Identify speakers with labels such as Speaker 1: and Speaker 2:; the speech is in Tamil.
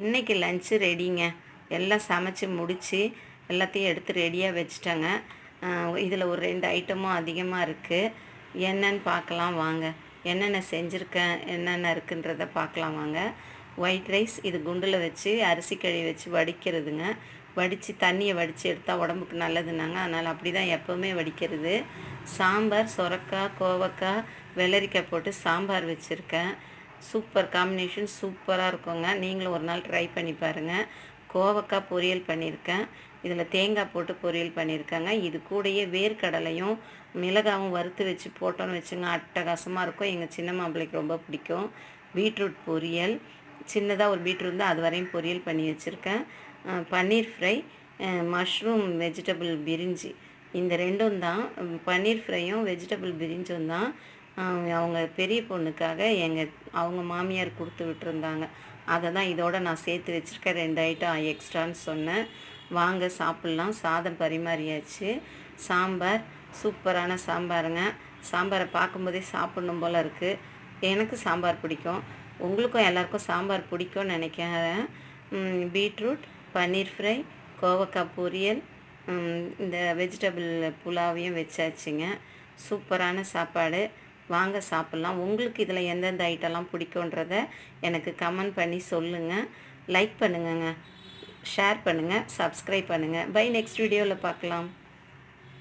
Speaker 1: இன்றைக்கி லஞ்சு ரெடிங்க எல்லாம் சமைச்சு முடித்து எல்லாத்தையும் எடுத்து ரெடியாக வச்சுட்டேங்க. இதில் ஒரு ரெண்டு ஐட்டமும் அதிகமாக இருக்குது என்னன்னு பார்க்கலாம் வாங்க. என்னென்ன செஞ்சுருக்கேன் என்னென்ன இருக்குன்றத பார்க்கலாம் வாங்க. ஒயிட் ரைஸ் இது குண்டில் வச்சு அரிசி கழுவி வச்சு வடிக்கிறதுங்க. வடித்து தண்ணியை வடித்து எடுத்தால் உடம்புக்கு நல்லதுனாங்க அதனால் அப்படி தான் எப்போவுமே வடிக்கிறது. சாம்பார் சொரக்காய் கோவக்காய் வெள்ளரிக்காய் போட்டு சாம்பார் வச்சுருக்கேன். சூப்பர் காம்பினேஷன் சூப்பராக இருக்குங்க. நீங்களும் ஒரு நாள் ட்ரை பண்ணி பாருங்கள் கோவக்காய் பொரியல் பண்ணியிருக்கேன் இதில் தேங்காய் போட்டு பொரியல் பண்ணியிருக்கேங்க இது கூடயே வேர்க்கடலையும் மிளகாவும் வறுத்து வச்சு போட்டோன்னு வச்சுங்க அட்டகாசமாக இருக்கும். எங்கள் சின்ன மாப்பிள்ளைக்கு ரொம்ப பிடிக்கும். பீட்ரூட் பொரியல். சின்னதாக ஒரு பீட்ரூட் தான் அது வரையும் பொரியல் பண்ணி வச்சுருக்கேன். பன்னீர் ஃப்ரை மஷ்ரூம் வெஜிடபிள் பிரிஞ்சி. இந்த ரெண்டும் தான். பன்னீர் ஃப்ரையும் வெஜிடபிள் பிரிஞ்சும் தான். அவங்க பெரிய பொண்ணுக்காக எங்கள் அவங்க மாமியார் கொடுத்து விட்டுருந்தாங்க. அதை தான் இதோட நான் சேர்த்து வச்சுருக்கேன் ரெண்டு ஐட்டம் எக்ஸ்ட்ரான்னு சொன்னேன். வாங்க சாப்பிட்லாம். சாதம் பரிமாறியாச்சு. சாம்பார் சூப்பரான சாம்பாருங்க. சாம்பாரை பார்க்கும்போதே சாப்பிடணும் போல் இருக்குது எனக்கு சாம்பார் பிடிக்கும். உங்களுக்கும் எல்லாருக்கும் சாம்பார் பிடிக்கும்னு நினைக்கிறேன். பீட்ரூட் பன்னீர் ஃப்ரை கோவக்காய் பொரியல் இந்த வெஜிடபிள் புலாவையும் வச்சாச்சுங்க. சூப்பரான சாப்பாடு. வாங்க சாப்பிட்லாம். உங்களுக்கு இதில் எந்தெந்த ஐட்டம்லாம் பிடிக்குன்றத எனக்கு கமெண்ட் பண்ணி சொல்லுங்கள் லைக் பண்ணுங்கங்க. ஷேர் பண்ணுங்கள் சப்ஸ்கிரைப் பண்ணுங்கள் பை நெக்ஸ்ட் வீடியோவில் பார்க்கலாம்.